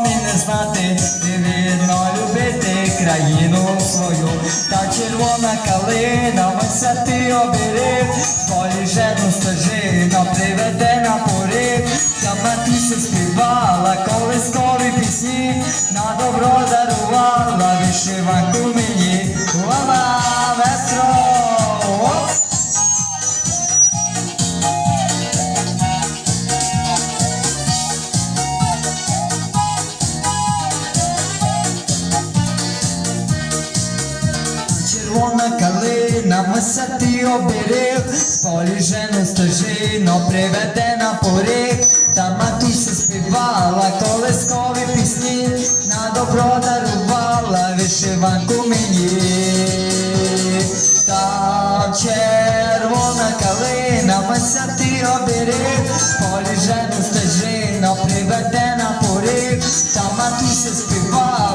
Не знати, не вірно любити країну свою, та червона калина, висоти ти полі поліжену стежина приведе на поріг, та матуся співала колискові пісні, на добро дарувала вишиванку мені, калина, висоти оберіг, з полі жену стежино приведе на поріг, та матуся співала колискові пісні, на добро дарувала вишиванку мені. Та червона калина, висоти оберіг, з полі жену стежино приведе на поріг, та матуся співала